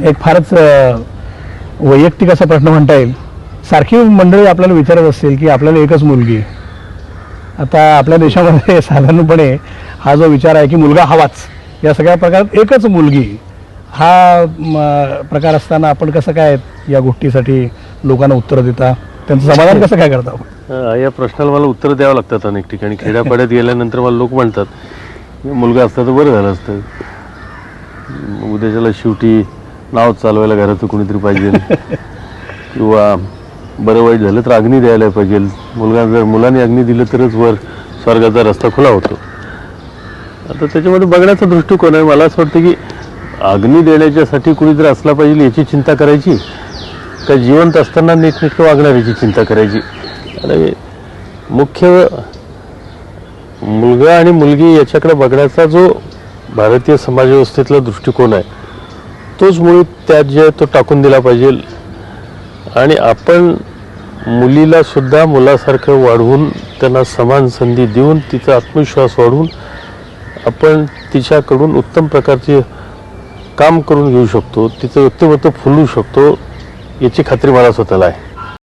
एक फारच वैयक्तिक असा प्रश्न म्हणता येईल. सारखी मंडळी आपल्याला विचारत असतील की आपल्याला एकच मुलगी आता आपल्या देशामध्ये साधारणपणे हा जो विचार आहे की मुलगा हवाच या सगळ्या प्रकारात एकच मुलगी हा प्रकार असताना आपण कसं काय या गोष्टीसाठी लोकांना उत्तर देता? त्यांचं समाधान कसं काय करता या प्रश्नाला मला उत्तर द्यावं लागतात अनेक ठिकाणी. खेड्यापाड्यात गेल्यानंतर मला लोक म्हणतात मुलगा असता तर बरं झालं असतं. उद्याच्याला शेवटी नाव चालवायला घरात कुणीतरी पाहिजे. किंवा बरं वाईट झालं तर अग्नी द्यायला पाहिजे. मुलगा जर मुलाने अग्नी दिलं तरच वर स्वर्गाचा रस्ता खुला होतो. आता त्याच्यामध्ये बघण्याचा दृष्टिकोन आहे. मला असं वाटतं की अग्नी देण्याच्यासाठी कुणीतरी असला पाहिजे याची चिंता करायची. का जिवंत असताना नीटनेटकं वागणार याची चिंता करायची. आणि मुख्य मुलगा आणि मुलगी याच्याकडे बघण्याचा जो भारतीय समाजव्यवस्थेतला दृष्टिकोन आहे तोच मुळी त्यात जे तो टाकून दिला पाहिजे. आणि आपण मुलीला सुद्धा मुलासारखं वाढवून त्यांना समान संधी देऊन तिचा आत्मविश्वास वाढवून आपण तिच्याकडून उत्तम प्रकारचे काम करून घेऊ शकतो तिचं व्यक्तिमत्व फुलवू शकतो याची खात्री मला स्वतःला आहे.